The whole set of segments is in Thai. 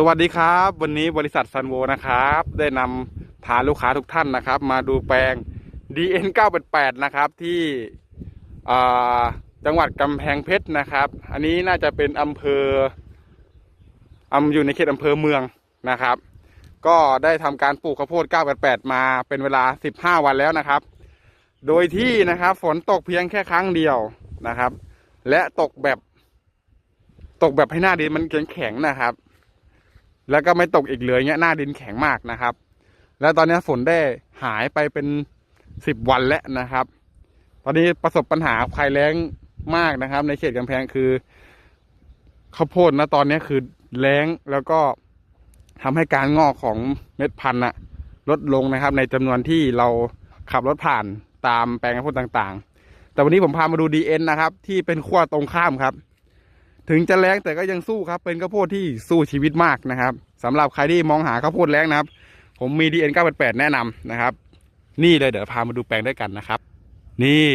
สวัสดีครับ วันนี้บริษัทซันโวนะครับ ได้นำพาลูกค้าทุกท่านนะครับ มาดูแปลง DN 988 นะครับที่จังหวัดกำแพงเพชรนะครับ อันนี้น่าจะเป็นอำเภออำอยู่ในเขตอำเภอเมืองนะครับ ก็ได้ทำการปลูกข้าวโพด 988 มาเป็นเวลา 15 วันแล้วนะครับ โดยที่นะครับฝนตกเพียงแค่ครั้งเดียวนะครับ และตกแบบ ตกแบบให้หน้าดินมันแข็งๆนะครับ แล้วก็ไม่ตกอีกเลยเงี้ยหน้าดินแข็งมากนะครับ แล้วตอนนี้ฝนได้หายไปเป็นสิบวันแล้วนะครับ ตอนนี้ประสบปัญหาภัยแล้งมากนะครับ ในเขตกำแพงคือข้าวโพดนะตอนนี้คือแล้งแล้วก็ทำให้การงอกของเม็ดพันธุ์นะลดลงนะครับ ในจำนวนที่เราขับรถผ่านตามแปลงข้าวโพดต่างๆ แต่วันนี้ผมพามาดู DN นะครับ ที่เป็นขั้วตรงข้ามครับ ถึงจะแรงแต่ก็ยังสู้ครับ เป็นข้าวโพดที่สู้ชีวิตมากนะครับสำหรับใครที่มองหาข้าวโพดแรงนะครับ ผมมี DN 988แนะนำนะครับ นี่เลยเดี๋ยวพามาดูแปลงด้วยกันนะครับ นี่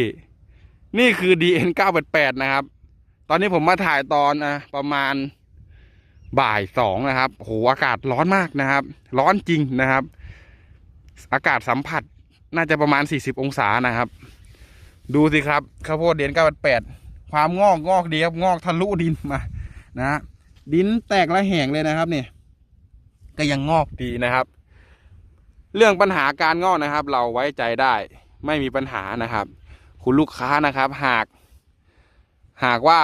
นี่คือ DN 988นะครับ ตอนนี้ผมมาถ่ายตอนอะประมาณบ่ายสองนะครับโหอากาศร้อนมากนะครับ ร้อนจริงนะครับ อากาศสัมผัสน่าจะประมาณ 40 องศานะครับ ดูสิครับข้าวโพด DN 988 ความงอกงอกดีครับงอกทะลุดินมานะฮะดินแตกและแห้งเลยนะครับเนี่ยก็ยังงอกดีนะครับ เรื่องปัญหาการงอกนะครับ เราไว้ใจได้ไม่มีปัญหานะครับ คุณลูกค้านะครับ หาก หากว่า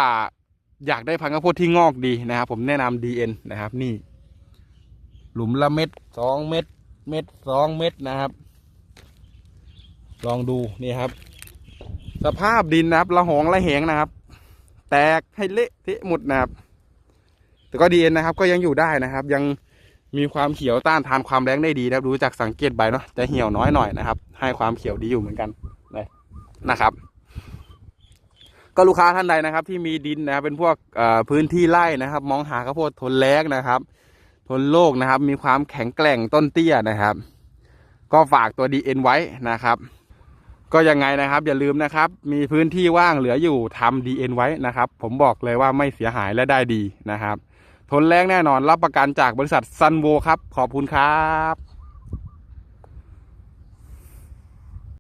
อยากได้พันธุ์ข้าวโพดที่งอกดีนะครับ ผมแนะนำ DN นะครับ นี่ หลุมละเม็ดสองเม็ดเม็ดสองเม็ดนะครับ ลองดูนี่ครับ สภาพดินนะครับละหองละแหงนะครับ แตกให้เละเทะหมดนะครับ แต่ก็ดีเอ็นนะครับ ก็ยังอยู่ได้นะครับ ยังมีความเขียวต้านทานความแรงได้ดีนะครับ ดูจากสังเกตใบเนาะจะเหี่ยวน้อยหน่อยนะครับ ให้ความเขียวดีอยู่เหมือนกันเลยนะครับ ก็ลูกค้าท่านใดนะครับ ที่มีดินนะครับเป็นพวกพื้นที่ไร่นะครับ มองหาข้าวโพดทนแล้งนะครับ ทนโรคนะครับ มีความแข็งแกร่งต้นเตี้ยนะครับ ก็ฝากตัว DN ไว้นะครับ ก็ยังไงนะครับอย่าลืมนะครับ มีพื้นที่ว่างเหลืออยู่ทำ DN ไว้นะครับ ผมบอกเลยว่าไม่เสียหายและได้ดีนะครับ ทนแรงแน่นอนรับประกันจากบริษัทซันโวครับ ขอบคุณครับ